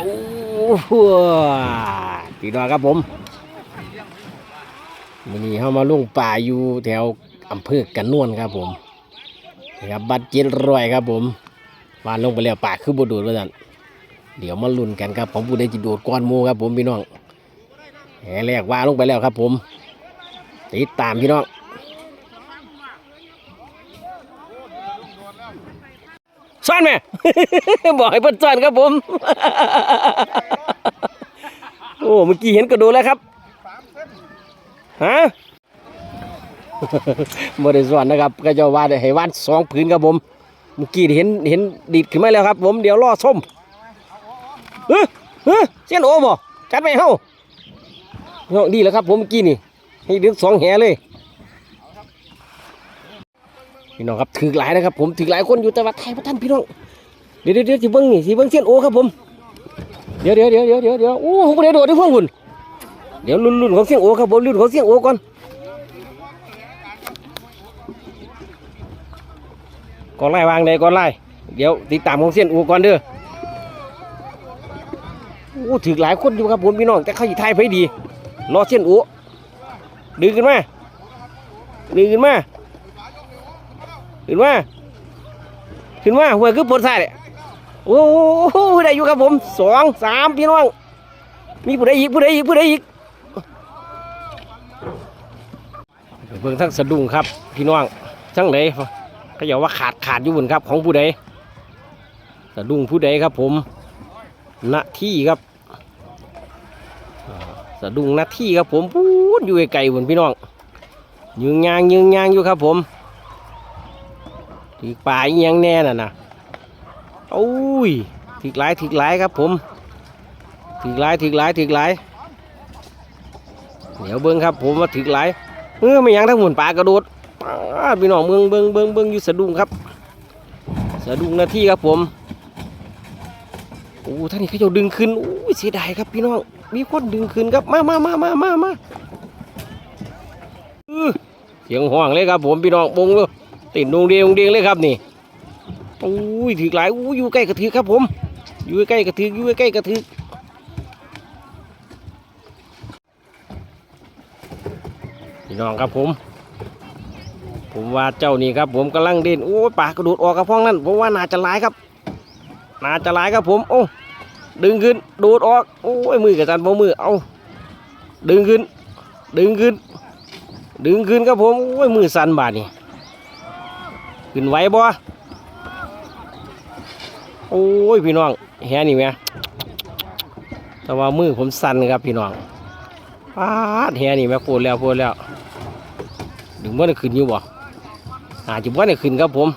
จูพี่น้องครับผมวันนี้เขามาลุงป่าอยู่แถวอำเภอกันนวลครับผมนะครับบัตรเจ็ดร้อยครับผมวานลงไปแล้วป่าคือบดูดว่าสั่นเดี๋ยวมาลุ้นกันครับผมผู้ใดจะโดดก้อนมูครับผมพี่น้องแหแรกว่าลงไปแล้วครับผมติดตามพี่น้อง ซ่อนไหม บอกให้เพิ่นซ่อนครับผม โอ้เมื่อกี้เห็นกระโดดแล้วครับฮะบ่ได้ซ่อนนะครับก็จะว่าดให้วานสองผืนครับผม เมื่อกี้เห็นเห็นดีดขึ้นมาแล้วครับ ผมเดี๋ยวรอส้มเฮ้ยเฮ้ยเสียนโอ้บ่จัดไปเฮาเนาดีแล้วครับ ผมเมื่อกี้นี่ให้ดึงสองแหเลย พี่น้องครับถือหลายนะครับผมถือหลายคนอยู่แต่ว่าไทยพระท่านพี่น้องเดี๋ยวเดี๋ยวเดี๋ยวสิเบิ้งนี่สิเบิ้งเส้นโอครับผมเดี๋ยวเดี๋ยวเดี๋ยวเดี๋ยวเดี๋ยวเดี๋ยวโอ้ผมไม่ได้โดดด้วยพวกคุณเดี๋ยวรุ่นรุ่นของเส้นโอครับผมรุ่นของเส้นโอก่อนก่อนไล่วางเลยก่อนไล่เดี๋ยวติดตามของเส้นโอก่อนเด้อโอ้ถือหลายคนอยู่ครับผมพี่น้องแต่เขาอยู่ไทยไปดีรอเส้นโอดึงขึ้นมาดึงขึ้นมา ขึ้นมาขึ้นมาหัวคือปวดใส่เลยโอ้โหได้อยู่ครับผมสองสามพี่น้อง มีผู้ใดอีกผู้ใดอีกผู้ใดอีกเบิ่งทั้งสะดุ้งครับ พี่น้องทั้งไหนเขาอย่าว่าขาดขาดอยู่บนครับ ของผู้ใดสะดุ้งผู้ใดครับ ผมหน้าที่ครับสะดุ้งหน้าที่ครับผมพูดอยู่ไกลๆบนพี่น้องยืงยางยืงยางอยู่ครับผม ถือปลาอีหยังแน่น่ะนะโอ้ยถือหลายถือหลายครับผมถือหลายถือหลายถือหลายเดี๋ยวเบิ้งครับ ผมว่าถือหลายเออไม่ยังทั้งหมุนปลากระโดดพี่น้องเบิ้งเบิ้งเบิ้งเบิ้งอยู่สะดุ้งครับ สะดุ้งหน้าที่ครับผมโอ้ท่านนี่เขาจะดึงขึ้นโอ้ยเสียดายครับพี่น้องมีคนดึงขึ้นครับมามามามามามาอื้อเสียงห่วงเลยครับผมพี่น้องบงเลย ติดดวงเดียวดวงเดียวเลยครับนี่อุ้ยถือหลายอุ้ยอยู่ใกล้กระถือครับผม อยู่ใกล้กระถืออยู่ใกล้กระถือพี่น้องครับผม ผมว่าเจ้านี่ครับ ผมกำลังเด่นโอ้ปากกระโดดออกกระพ้องนั่นผมว่าน่าจะหลายครับน่าจะหลายครับผม โอ้ดึงขึ้นโดดออกโอ้ยมือกระจันบ่มือเอาดึงขึ้น ดึงขึ้น ดึงขึ้นครับผมโอ้ยมือสั่นบาดนี่ ขึ้นไหวบ่โอ้ยพี่น้องแฮนี่แหมแต่ว่ามือผมสั่นครับพี่น้องปาดแฮนี่แหม่ปวดแล้วปวดแล้วดึงบ่ได้ขึ้นอยู่บ่อาจจะบ่ได้ขึ้นครับผม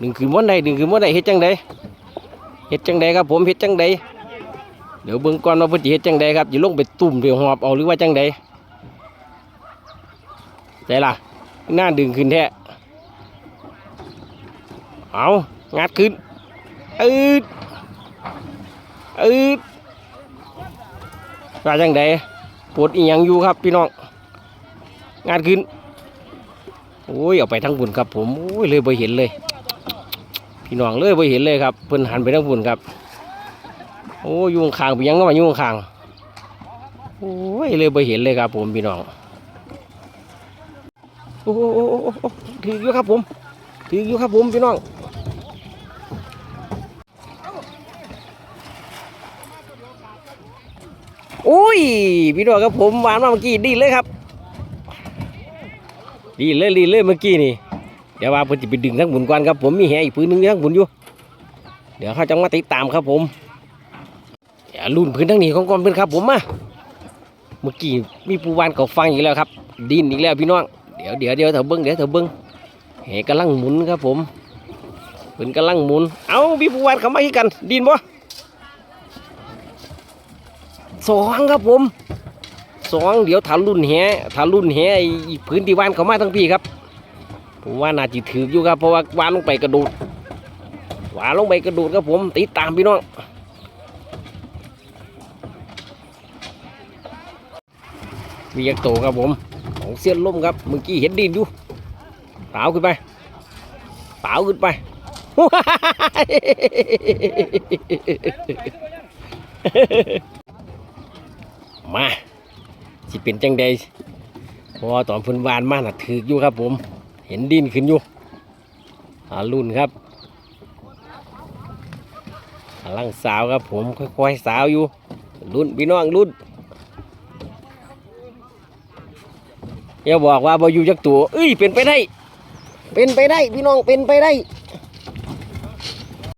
ดึงขึ้นบ่ได้ดึงขึ้นบ่ได้เฮ็ดจังไดเฮ็ดจังไดครับผมเฮ็ดจังไดเดี๋ยวเบิ่งก่อนว่าเพิ่นสิเฮ็ดจังไดครับอย่ลงไปตุ่มเดี๋ยวหอบเอาหรือว่าจังไดใจล่ะหน้าดึงขึ้นแท้ เอางัดขึ้นอืดอืดว่าจังใดปวดอีหยังอยู่ครับพี่น้องงัดขึ้นโอ้ยเอาไปทั้งบุญครับ ผมโอ้ยเลยไปเห็นเลย พี่น้องเลยไปเห็นเลยครับเพิ่นหันไปทั้งบุญครับ โอ้ยยุงคางไปยังก็มายุงคางโอ้ยเลยไปเห็นเลยครับ ผมพี่น้องโอ้โหโอ้โหโอ้โหถืออยู่ครับผมถืออยู่ครับผมพี่น้อง อุ้ยพี่น้องครับผมหวานมาเมื่อกี้ดีเลยครับ ดีเลยดีเลยเมื่อกี้นี่เดี๋ยวว่าเพิ่นจะไปดึงทั้งบุญก่อนครับผมมีแหอีกพื้นหนึงทั้งบุญอยู่ เดี๋ยวเขาจะมาติดตามครับผมอย่าลุ่นพื้นทั้งนี้ของกองเพื่อนครับผมมาเมื่อกี้มีปูวานเขาฟังอีกแล้วครับ ดินอีกแล้วพี่น้องเดี๋ยวเดี๋ยวเดี๋ยวเถอะเบิ้งเดี๋ยวเถอะเบิ้งแหกำลังหมุนครับผมเพิ่นกำลังหมุน เอามีปูวานเขามาให้กัน ดินบ่ สองครับผมสองเดี๋ยวถารุ่นแหถารุ่นแหไอ้พื้นที่ว่านเขามาทั้งพี่ครับผมว่าน่าจะถืออยู่ครับเพราะว่าวานลงไปกระโดดวานลงไปกระโดดครับผมติดตามพี่น้องมียักโตครับผมของเสี้ยนล่มครับเมื่อกี้เห็นดินอยู่เปล่าขึ้นไปเปล่าขึ้นไป มาสิเป็นจังใดพราะว่าตอนเพื้นวานมาน่ะถืออยู่ครับ ผม เห็นดินขึ้นอยู่อารุ่นครับกำลังสาวครับผมค่อยๆสาวอยู่รุ่นพี่น้องรุ่นอย่าบอกว่าบอยู่จักตัวเอ้ยเป็นไปได้ เป็นไปได้พี่น้องเป็นไปได้